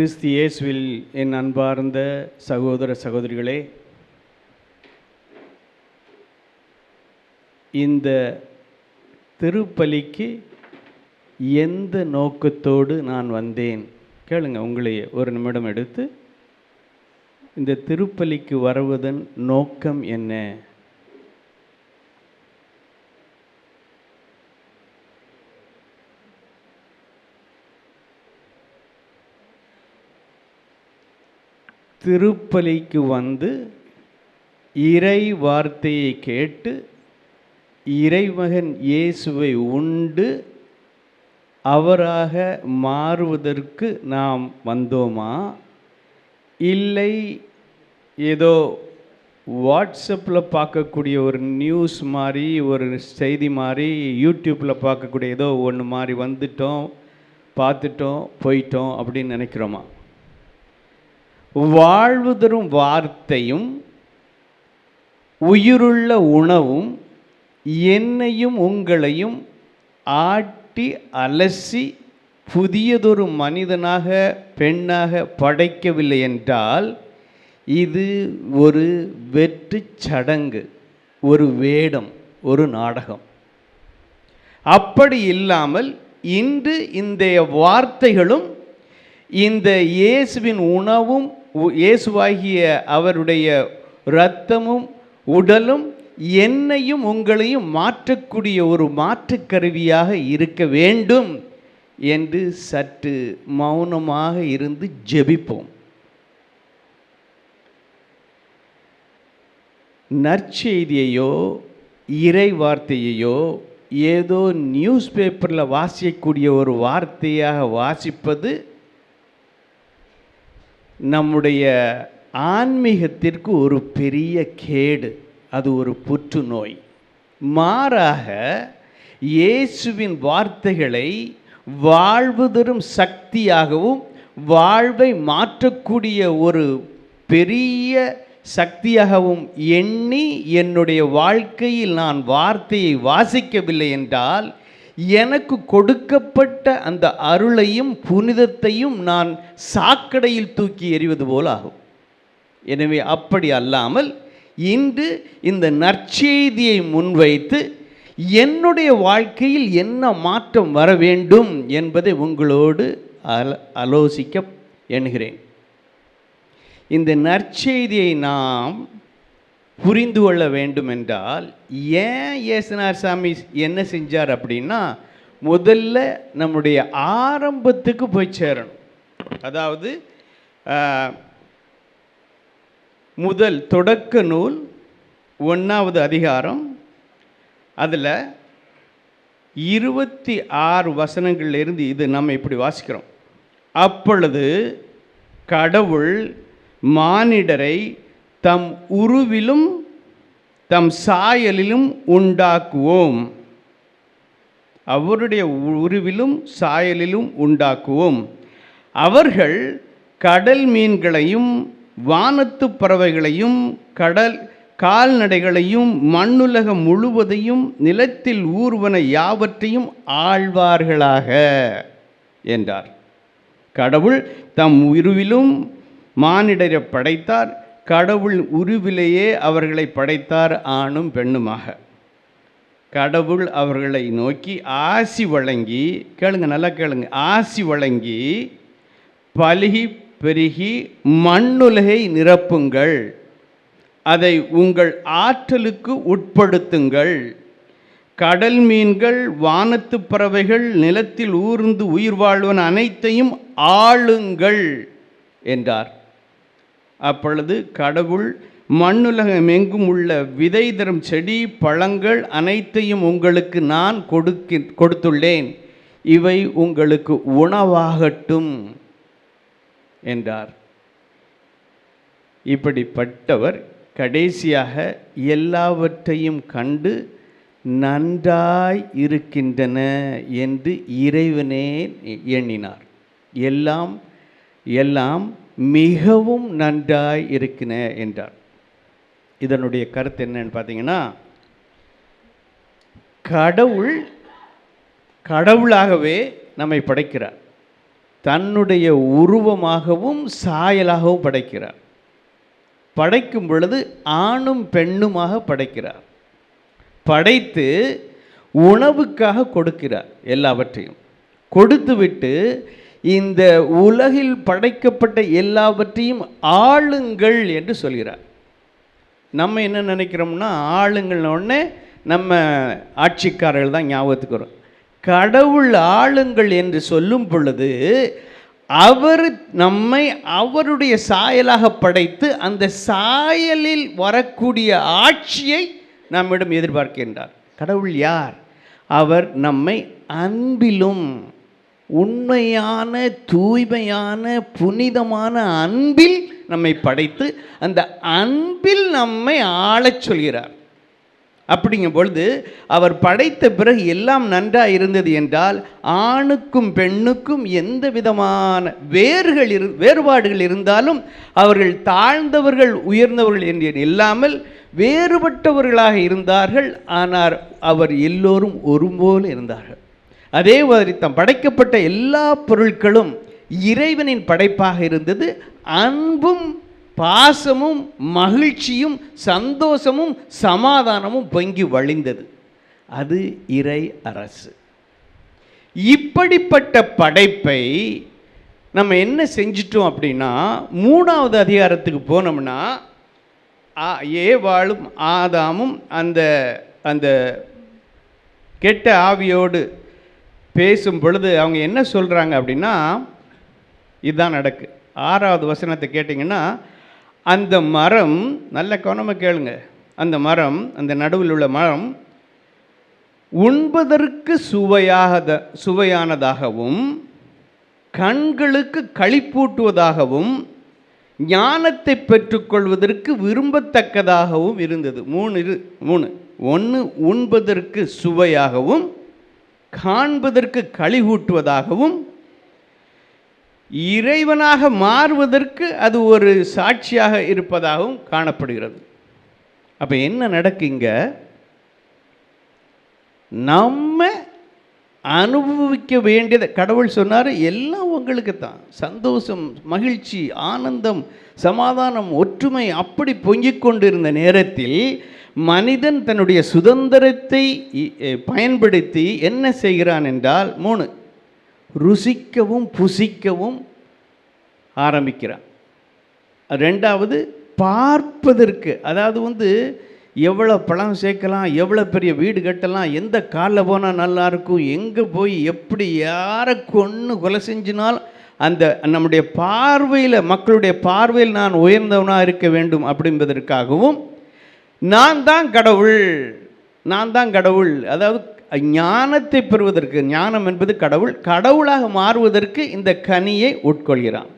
கிறிஸ்து இயேசுவில் என் அன்பார்ந்த சகோதர சகோதரிகளே இந்த திருப்பலிக்கு எந்த நோக்கத்தோடு நான் வந்தேன்? கேளுங்க உங்களையே ஒரு நிமிடம் எடுத்து இந்த திருப்பலிக்கு வருவதன் நோக்கம் என்ன? திருப்பலிக்கு வந்து இறை வார்த்தையை கேட்டு இறைமகன் இயேசுவை உண்டு அவராக மாறுவதற்கு நாம் வந்தோமா? இல்லை ஏதோ வாட்ஸ்அப்பில் பார்க்கக்கூடிய ஒரு நியூஸ் மாதிரி ஒரு செய்தி மாதிரி யூடியூப்பில் பார்க்கக்கூடிய ஏதோ ஒன்று மாதிரி வந்துட்டோம் பார்த்துட்டோம் போயிட்டோம் அப்படின்னு நினைக்கிறோமா? வாழ்வு தரும் வார்த்தையும் உயிருள்ள உணவும் என்னையும் உங்களையும் ஆட்டி அலசி புதியதொரு மனிதனாக பெண்ணாக படைக்கவில்லை என்றால் இது ஒரு வெற்று சடங்கு ஒரு வேடம் ஒரு நாடகம். அப்படி இல்லாமல் இன்று இந்த வார்த்தைகளும் இந்த இயேசுவின் உணவும் இயேசுவாகிய அவருடைய இரத்தமும் உடலும் என்னையும் உங்களையும் மாற்றக்கூடிய ஒரு மாற்றுக் கருவியாக இருக்க வேண்டும் என்று சற்று மௌனமாக இருந்து ஜெபிப்போம். நற்செய்தியையோ இறை வார்த்தையையோ ஏதோ நியூஸ் பேப்பரில் வாசிக்கக்கூடிய ஒரு வார்த்தையாக வாசிப்பது நம்முடைய ஆன்மீகத்திற்கு ஒரு பெரிய கேடு. அது ஒரு புற்றுநோய். மாறாக இயேசுவின் வார்த்தைகளை வாழ்வு தரும் சக்தியாகவும் வாழ்வை மாற்றக்கூடிய ஒரு பெரிய சக்தியாகவும் எண்ணி என்னுடைய வாழ்க்கையில் நான் வார்த்தையை வாசிக்கவில்லை என்றால் எனக்கு கொடுக்கப்பட்ட அந்த அருளையும் புனிதத்தையும் நான் சாக்கடையில் தூக்கி எறிவது போல் ஆகும். எனவே அப்படி அல்லாமல் இன்று இந்த நற்செய்தியை முன்வைத்து என்னுடைய வாழ்க்கையில் என்ன மாற்றம் வர வேண்டும் என்பதை உங்களோடு அல ஆலோசிக்க எண்ணுகிறேன். இந்த நற்செய்தியை நாம் புரிந்து கொள்ள வேண்டும் என்றால் ஏன் இயேசுனார் சாமி என்ன செஞ்சார் அப்படின்னா முதல்ல நம்முடைய ஆரம்பத்துக்கு போய் சேரணும். அதாவது முதல் தொடக்க நூல் ஒன்றாவது அதிகாரம் அதில் இருபத்தி ஆறு வசனங்கள்லேருந்து இது நம்ம இப்படி வாசிக்கிறோம். அப்பொழுது கடவுள் மானிடரை தம் உருவிலும் தம் சாயலிலும் உண்டாக்குவோம். அவருடைய உருவிலும் சாயலிலும் உண்டாக்குவோம். அவர்கள் கடல் மீன்களையும் வானத்து பறவைகளையும் கடல் கால்நடைகளையும் மண்ணுலகம் முழுவதையும் நிலத்தில் ஊர்வன யாவற்றையும் ஆழ்வார்களாக என்றார். கடவுள் தம் உருவிலும் மானிடரை படைத்தார். கடவுள் உருவிலேயே அவர்களை படைத்தார் ஆணும் பெண்ணுமாக. கடவுள் அவர்களை நோக்கி ஆசி வழங்கி கேளுங்க நல்லா கேளுங்க ஆசி வழங்கி பலுகி பெருகி மண்ணுலகை நிரப்புங்கள். அதை உங்கள் ஆற்றலுக்கு உட்படுத்துங்கள். கடல் மீன்கள் வானத்து பறவைகள் நிலத்தில் ஊர்ந்து உயிர் வாழ்வன் அனைத்தையும் ஆளுங்கள் என்றார். அப்பொழுது கடவுள் மண்ணுலகம் எங்கும் உள்ள விதை தரும் செடி பழங்கள் அனைத்தையும் உங்களுக்கு நான் கொடுக்க கொடுத்துள்ளேன். இவை உங்களுக்கு உணவாகட்டும் என்றார். இப்படிப்பட்டவர் கடைசியாக எல்லாவற்றையும் கண்டு நன்றாய் இருக்கின்றன என்று இறைவனே எண்ணினார். எல்லாம் எல்லாம் மிகவும் நன்றாய் இருக்கின என்றார். இதனுடைய கருத்து என்னன்னு பார்த்தீங்கன்னா கடவுள் கடவுளாகவே நம்மை படைக்கிறார். தன்னுடைய உருவமாகவும் சாயலாகவும் படைக்கிறார். படைக்கும் பொழுது ஆணும் பெண்ணுமாக படைக்கிறார். படைத்து உணவுக்காக கொடுக்கிறார் எல்லாவற்றையும். கொடுத்துவிட்டு இந்த உலகில் படைக்கப்பட்ட எல்லாவற்றையும் ஆளுங்கள் என்று சொல்கிறார். நம்ம என்ன நினைக்கிறோம்னா ஆளுங்கள்ன உடனே நம்ம ஆட்சிக்காரர்கள் தான் ஞாபகத்துக்கு வரும். கடவுள் ஆளுங்கள் என்று சொல்லும் பொழுது அவர் நம்மை அவருடைய சாயலாக படைத்து அந்த சாயலில் வரக்கூடிய ஆட்சியை நம்மிடம் எதிர்பார்க்கின்றார். கடவுள் யார்? அவர் நம்மை அன்பிலும் உண்மையான தூய்மையான புனிதமான அன்பில் நம்மை படைத்து அந்த அன்பில் நம்மை ஆளச் சொல்கிறார். அப்படிங்கும் பொழுது அவர் படைத்த பிறகு எல்லாம் நன்றாக இருந்தது என்றால் ஆணுக்கும் பெண்ணுக்கும் எந்த விதமான வேர்கள் இரு வேறுபாடுகள் இருந்தாலும் அவர்கள் தாழ்ந்தவர்கள் உயர்ந்தவர்கள் என்று இல்லாமல் வேறுபட்டவர்களாக இருந்தார்கள். ஆனால் அவர் எல்லோரும் ஒருபோல் இருந்தார்கள். அதே மாதிரி தம் படைக்கப்பட்ட எல்லா பொருட்களும் இறைவனின் படைப்பாக இருந்தது. அன்பும் பாசமும் மகிழ்ச்சியும் சந்தோஷமும் சமாதானமும் பொங்கி வழிந்தது. அது இறை அரசு. இப்படிப்பட்ட படைப்பை நம்ம என்ன செஞ்சிட்டோம் அப்படின்னா மூணாவது அதிகாரத்துக்கு போனோம்னா ஆ- ஏவாளும் ஆதாமும் அந்த அந்த கெட்ட ஆவியோடு பேசும் பொழுது அவங்க என்ன சொல்கிறாங்க அப்படின்னா இதுதான் நடக்கு. ஆறாவது வசனத்தை கேட்டிங்கன்னா அந்த மரம் நல்ல கவனமாக கேளுங்க. அந்த மரம் அந்த நடுவில் உள்ள மரம் உண்பதற்கு சுவையாக சுவையானதாகவும் கண்களுக்கு களிப்பூட்டுவதாகவும் ஞானத்தை பெற்றுக்கொள்வதற்கு விரும்பத்தக்கதாகவும் இருந்தது. மூணு இரு மூணு. ஒன்று உண்பதற்கு சுவையாகவும் காண்பதற்கு களிகூட்டுவதாகவும் இறைவனாக மாறுவதற்கு அது ஒரு சாட்சியாக இருப்பதாகவும் காணப்படுகிறது. அப்போ என்ன நடக்குங்க நம்ம அனுபவிக்க வேண்டியதை கடவுள் சொன்னார் எல்லாம் உங்களுக்கு தான். சந்தோஷம் மகிழ்ச்சி ஆனந்தம் சமாதானம் ஒற்றுமை அப்படி பொங்கிக் கொண்டிருந்த நேரத்தில் மனிதன் தன்னுடைய சுதந்திரத்தை பயன்படுத்தி என்ன செய்கிறான் என்றால் மூணு ருசிக்கவும் புசிக்கவும் ஆரம்பிக்கிறான். ரெண்டாவது பார்ப்பதற்கு அதாவது வந்து எவ்வளோ பழம் சேர்க்கலாம் எவ்வளோ பெரிய வீடு கட்டலாம் எந்த காலில் போனால் நல்லா இருக்கும் எங்கே போய் எப்படி யாரை கொன்று கொலை செஞ்சினாலும் அந்த நம்முடைய பார்வையில் மக்களுடைய பார்வையில் நான் உயர்ந்தவனாக இருக்க வேண்டும் அப்படின்பதற்காகவும் நான் தான் கடவுள் நான் தான் கடவுள். அதாவது ஞானத்தை பெறுவதற்கு ஞானம் என்பது கடவுள் கடவுளாக மாறுவதற்கு இந்த கனியை உட்கொள்கிறான்.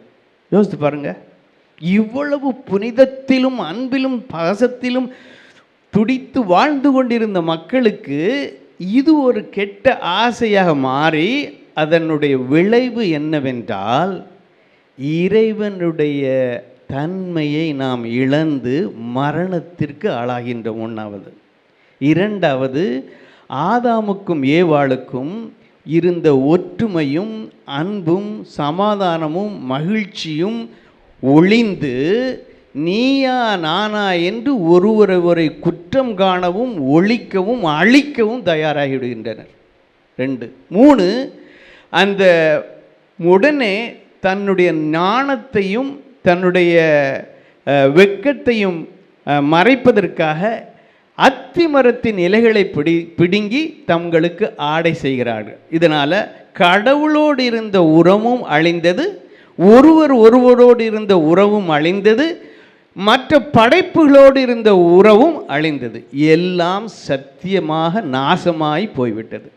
யோசித்து பாருங்க. இவ்வளவு புனிதத்திலும் அன்பிலும் பாசத்திலும் துடித்து வாழ்ந்து கொண்டிருந்த மக்களுக்கு இது ஒரு கெட்ட ஆசையாக மாறி அதனுடைய விளைவு என்னவென்றால் இறைவனுடைய தன்மையை நாம் இழந்து மரணத்திற்கு ஆளாகின்ற ஒன்றாவது இரண்டாவது ஆதாமுக்கும் ஏவாளுக்கும் இருந்த ஒற்றுமையும் அன்பும் சமாதானமும் மகிழ்ச்சியும் ஒளிந்து நீயா நானா என்று ஒருவரை குற்றம் காணவும் ஒழிக்கவும் அழிக்கவும் தயாராகிவிடுகின்றனர். ரெண்டு. மூணு அந்த உடனே தன்னுடைய ஞானத்தையும் தன்னுடைய வெக்கத்தையும் வெட்கத்தையும் அத்தி மறைப்பதற்காக அத்திமரத்தின் இலைகளை பிடி பிடுங்கி தங்களுக்கு ஆடை செய்கிறார்கள். இதனால் கடவுளோடு இருந்த உறவும் அழிந்தது ஒருவர் ஒருவரோடு இருந்த உறவும் அழிந்தது மற்ற படைப்புகளோடு இருந்த உறவும் அழிந்தது. எல்லாம் சத்தியமாக நாசமாய் போய்விட்டது.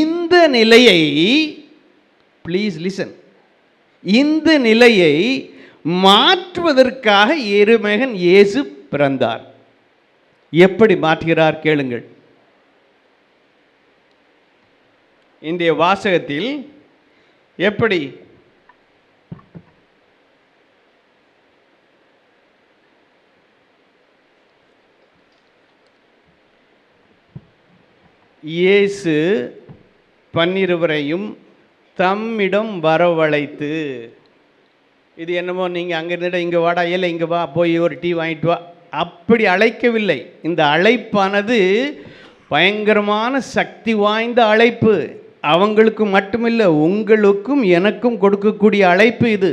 இந்த நிலையை ப்ளீஸ் லிசன் இந்த நிலையை மாற்றுவதற்காக எருமகன் இயேசு பிறந்தார். எப்படி மாற்றுகிறார் கேளுங்கள். இன்றைய வாசகத்தில் எப்படி இயேசு பன்னிருவரையும் தம்மிடம் வரவழைத்து. இது என்னமோ நீங்கள் அங்கே இருந்துட்டு இங்கே வாடா இல்லை இங்கே வா போய் ஒரு டீ வாங்கிட்டு வா. அப்படி அழைக்கவில்லை. இந்த அழைப்பானது பயங்கரமான சக்தி வாய்ந்த அழைப்பு. அவங்களுக்கு மட்டுமில்லை உங்களுக்கும் எனக்கும் கொடுக்கக்கூடிய அழைப்பு இது.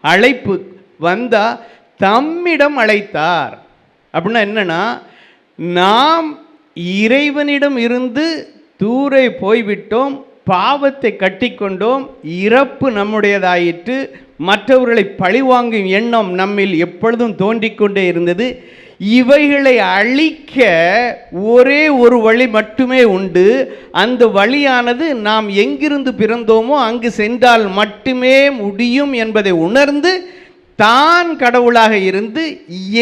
அழைப்பு வந்தால் தம்மிடம் அழைத்தார். அப்படின்னா என்னென்னா நாம் இறைவனிடம் இருந்து தூரே போய்விட்டோம் பாவத்தை கட்டிக்கொண்டோம் இறப்பு நம்முடையதாயிற்று மற்றவர்களை பழிவாங்கும் எண்ணம் நம்மில் எப்பொழுதும் தோன்றிக்கொண்டே இருந்தது. இவைகளை அழிக்க ஒரே ஒரு வழி மட்டுமே உண்டு. அந்த வழியானது நாம் எங்கிருந்து பிறந்தோமோ அங்கு சென்றால் மட்டுமே முடியும் என்பதை உணர்ந்து தான் கடவுளாக இருந்து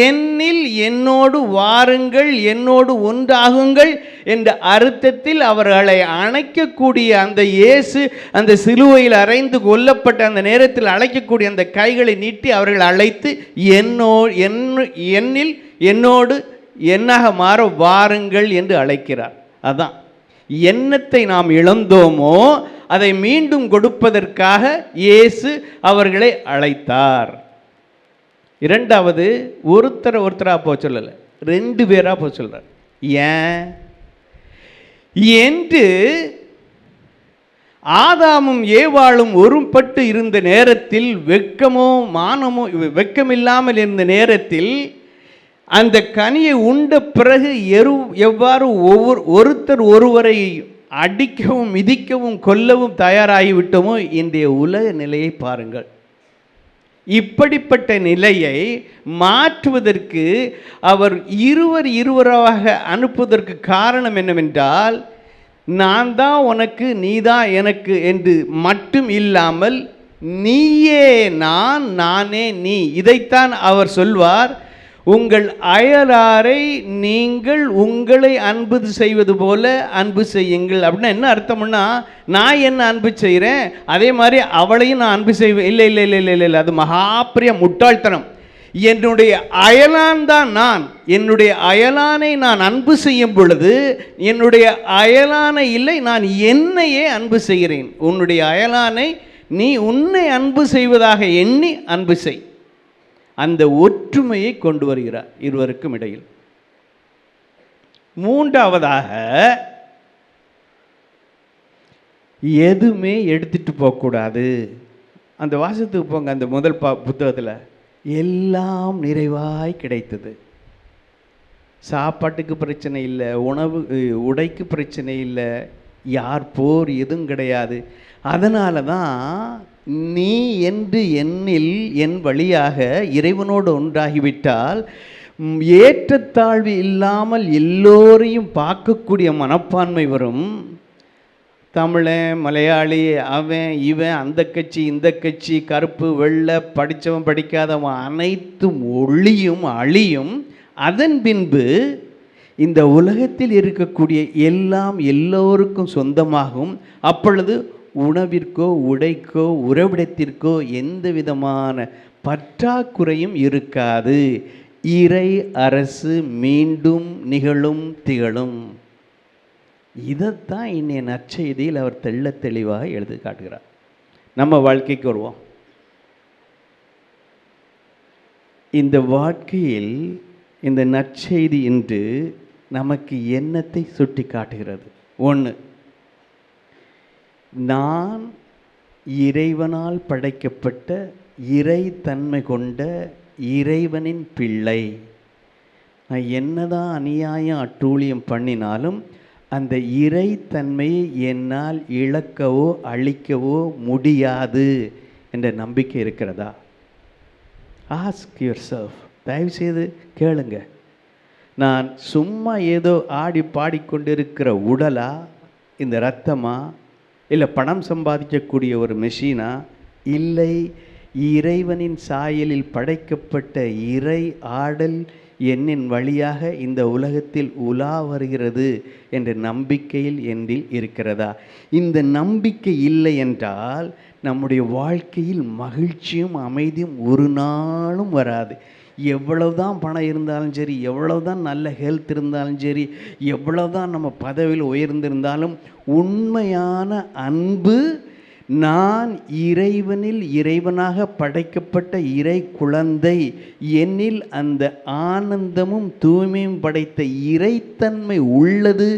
என்னில் என்னோடு வாருங்கள் என்னோடு ஒன்றாகுங்கள் என்ற அர்த்தத்தில் அவர்களை அணைக்கக்கூடிய அந்த இயேசு அந்த சிலுவையில் அறைந்து கொல்லப்பட்ட அந்த நேரத்தில் அழைக்கக்கூடிய அந்த கைகளை நீட்டி அவர்கள் அழைத்து என்னோ என் என்னில் என்னோடு என்னாக மாற வாருங்கள் என்று அழைக்கிறார். அதான். எண்ணத்தை நாம் இழந்தோமோ அதை மீண்டும் கொடுப்பதற்காக இயேசு அவர்களை அழைத்தார். இரண்டாவது ஒருத்தரை ஒருத்தராக போக சொல்லலை. ரெண்டு பேராக போக சொல்கிறார் ஏன்? என்று ஆதாமும் ஏவாளும் ஒருபட்டு இருந்த நேரத்தில் வெட்கமோ மானமோ வெக்கமில்லாமல் இருந்த நேரத்தில் அந்த கனியை உண்ட பிறகு எரு எவ்வாறு ஒவ்வொரு ஒருத்தர் ஒருவரை அடிக்கவும் மிதிக்கவும் கொல்லவும் தயாராகிவிட்டோமோ இன்றைய உலக நிலையை பாருங்கள். இப்படிப்பட்ட நிலையை மாற்றுவதற்கு அவர் இருவர் இருவராக அனுப்புவதற்கு காரணம் என்னவென்றால் நான் தான் உனக்கு நீதான் எனக்கு என்று மட்டும் இல்லாமல் நீயே நான் நானே நீ இதைத்தான் அவர் சொல்வார். உங்கள் அயலாரை நீங்கள் உங்களை அன்பு செய்வது போல அன்பு செய்யுங்கள். அப்படின்னா என்ன அர்த்தம்னா நான் என்ன அன்பு செய்கிறேன் அதே மாதிரி அவளையும் நான் அன்பு செய்வேன் இல்லை இல்லை இல்லை இல்லை இல்லை அது மகாப்பிரிய முட்டாள்தனம். என்னுடைய அயலான் தான் நான். என்னுடைய அயலானை நான் அன்பு செய்யும் பொழுது என்னுடைய அயலானை இல்லை நான் என்னையே அன்பு செய்கிறேன். உன்னுடைய அயலானை நீ உன்னை அன்பு செய்வதாக எண்ணி அன்பு செய். அந்த ஒற்றுமையை கொண்டு வருகிறார் இருவருக்கும் இடையில். மூன்றாவதாக எதுவுமே எடுத்துட்டு போகக்கூடாது. அந்த வாசத்துக்கு போங்க அந்த முதல் பா புத்தகத்தில். எல்லாம் நிறைவாய் கிடைத்தது. சாப்பாட்டுக்கு பிரச்சனை இல்லை உணவு உடைக்கு பிரச்சனை இல்லை யார் போர் எதுவும் கிடையாது. அதனால தான் நீ என்று என்னில் என் வழியாக இறைவனோடு ஒன்றாகிவிட்டால் ஏற்றத்தாழ்வு இல்லாமல் எல்லோரையும் பார்க்கக்கூடிய மனப்பான்மை வரும். தமிழன் மலையாளி அவன் இவன் அந்த கட்சி இந்த கட்சி கருப்பு வெள்ளை படித்தவன் படிக்காதவன் அனைத்தும் ஒளியும் அழியும். அதன் பின்பு இந்த உலகத்தில் இருக்கக்கூடிய எல்லாம் எல்லோருக்கும் சொந்தமாகும். அப்பொழுது உணவிற்கோ உடைக்கோ உறவிடத்திற்கோ எந்த விதமான பற்றாக்குறையும் இருக்காது. இறை அரசு மீண்டும் நிகழும் திகழும். இதைத்தான் இன்னைய நற்செய்தியில் அவர் தெள்ள தெளிவாக எழுதி காட்டுகிறார். நம்ம வாழ்க்கைக்கு வருவோம். இந்த வாழ்க்கையில் இந்த நற்செய்தி இன்று நமக்கு எண்ணத்தை சுட்டி காட்டுகிறது ஒன்று நான் இறைவனால் படைக்கப்பட்ட இறைத்தன்மை கொண்ட இறைவனின் பிள்ளை. நான் என்னதான் அநியாயம் அட்டூழியம் பண்ணினாலும் அந்த இறைத்தன்மையை என்னால் இழக்கவோ அழிக்கவோ முடியாது என்ற நம்பிக்கை இருக்கிறதா? ஆஸ்க் யுவர் செல்ஃப் தயவுசெய்து கேளுங்க. நான் சும்மா ஏதோ ஆடி பாடிக்கொண்டிருக்கிற உடலா இந்த ரத்தமாக இல்லை பணம் சம்பாதிக்கக்கூடிய ஒரு மெஷினா இல்லை இறைவனின் சாயலில் படைக்கப்பட்ட இறை ஆடல் என்னின் வழியாக இந்த உலகத்தில் உலா வருகிறது என்ற நம்பிக்கையில் என்னில் இருக்கிறதா? இந்த நம்பிக்கை இல்லை என்றால் நம்முடைய வாழ்க்கையில் மகிழ்ச்சியும் அமைதியும் ஒரு நாளும் வராது. எவ்வளவு தான் பணம் இருந்தாலும் சரி எவ்வளவு தான் நல்ல ஹெல்த் இருந்தாலும் சரி எவ்வளவுதான் நம்ம பதவியில் உயர்ந்திருந்தாலும் உண்மையான அன்பு நான் இறைவனில் இறைவனாக படைக்கப்பட்ட இறை குழந்தை. என்னில் அந்த ஆனந்தமும் தூய்மையும் படைத்த இறைத்தன்மை உள்ளது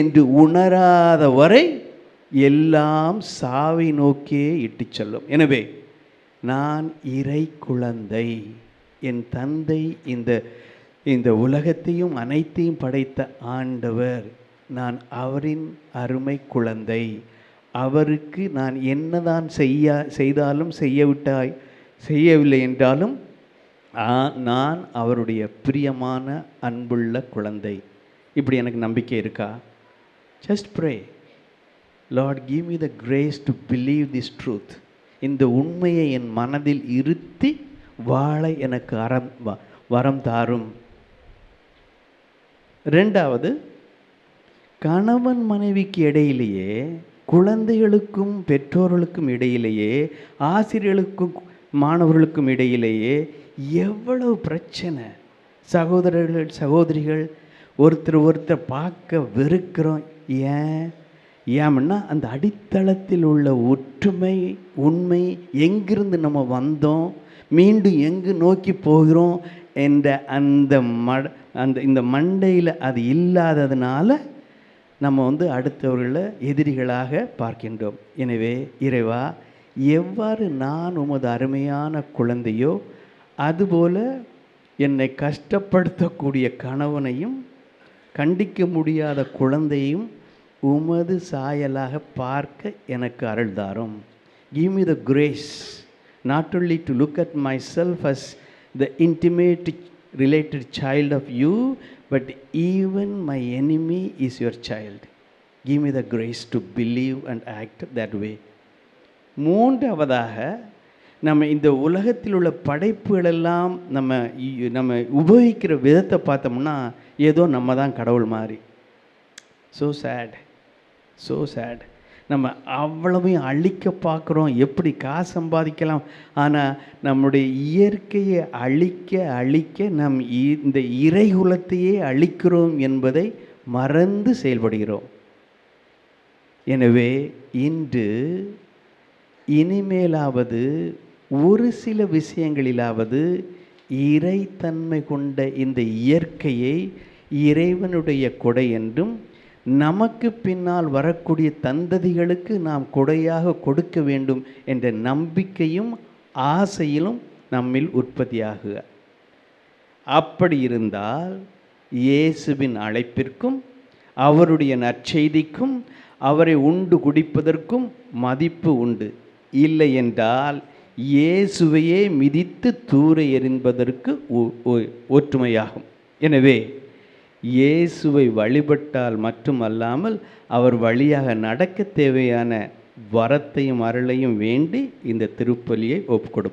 என்று உணராத வரை எல்லாம் சாவை நோக்கியே இட்டு செல்லும். எனவே நான் இறை குழந்தை. என் தந்தை இந்த இந்த உலகத்தையும் அனைத்தையும் படைத்த ஆண்டவர். நான் அவரின் அருமை குழந்தை. அவருக்கு நான் என்னதான் செய்ய செய்தாலும் செய்யவிட்டாய் செய்யவில்லை என்றாலும் நான் அவருடைய பிரியமான அன்புள்ள குழந்தை. இப்படி எனக்கு நம்பிக்கை இருக்கா? Just pray Lord give me the grace to believe this truth இந்த உண்மையை என் மனதில் இருத்தி வாழ எனக்கு அறம் வ- வரம் தாரும். ரெண்டாவது கணவன் மனைவிக்கு இடையிலேயே குழந்தைகளுக்கும் பெற்றோர்களுக்கும் இடையிலேயே ஆசிரியர்களுக்கும் மாணவர்களுக்கும் இடையிலேயே எவ்வளவு பிரச்சனை. சகோதரர்கள் சகோதரிகள் ஒருத்தர் ஒருத்தர் பார்க்க வெறுக்கிறோம். ஏன்? ஏன்னா அந்த அடித்தளத்தில் உள்ள ஒற்றுமை உண்மை எங்கிருந்து நம்ம வந்தோம் மீண்டும் எங்கு நோக்கி போகிறோம் என்ற அந்த மட அந்த இந்த மண்டையில் அது இல்லாததுனால நம்ம வந்து அடுத்தவர்களை எதிரிகளாக பார்க்கின்றோம். எனவே இறைவா எவ்வாறு நான் உமது அருமையான குழந்தையோ அதுபோல என்னை கஷ்டப்படுத்தக்கூடிய கணவனையும் கண்டிக்க முடியாத குழந்தையும் உமது சாயலாக பார்க்க எனக்கு அருள் தாரும். Give me the grace not only to look at myself as the intimate related child of you but even my enemy is your child give me the grace to believe and act that way மூன்றாவதாக நம்ம இந்த உலகத்தில் உள்ள படைப்புகளெல்லாம் நம்ம நம்ம உபயோகிக்கிற விதத்தை பார்த்தோம்னா ஏதோ நம்ம தான் கடவுள் மாதிரி. ஸோ சேட் ஸோ சேட் நம்ம அவ்வளவையும் அழிக்க பார்க்குறோம். எப்படி காசு சம்பாதிக்கலாம்? ஆனால் நம்முடைய இயற்கையை அழிக்க அழிக்க நம் இந்த இறைகுலத்தையே அழிக்கிறோம் என்பதை மறந்து செயல்படுகிறோம். எனவே இன்று இனிமேலாவது ஒரு சில விஷயங்களிலாவது இறைத்தன்மை கொண்ட இந்த இயற்கையை இறைவனுடைய கொடை என்றும் நமக்கு பின்னால் வரக்கூடிய தந்ததிகளுக்கு நாம் கொடையாக கொடுக்க வேண்டும் என்ற நம்பிக்கையும் ஆசையிலும் நம்மில் உற்பத்தியாகுக. அப்படி இருந்தால் இயேசுவின் அழைப்பிற்கும் அவருடைய நற்செய்திக்கும் அவரை உண்டு குடிப்பதற்கும் மதிப்பு உண்டு. இல்லை என்றால் இயேசுவையே மிதித்து தூர எறின்பதற்கு ஒ- ஒ- ஒற்றுமையாகும். எனவே இயேசுவை வழிபட்டால் மட்டுமல்லாமல் அவர் வழியாக நடக்க தேவையான வரத்தையும் அருளையும் வேண்டி இந்த திருப்பலியை ஒப்புக்கொடுப்போம்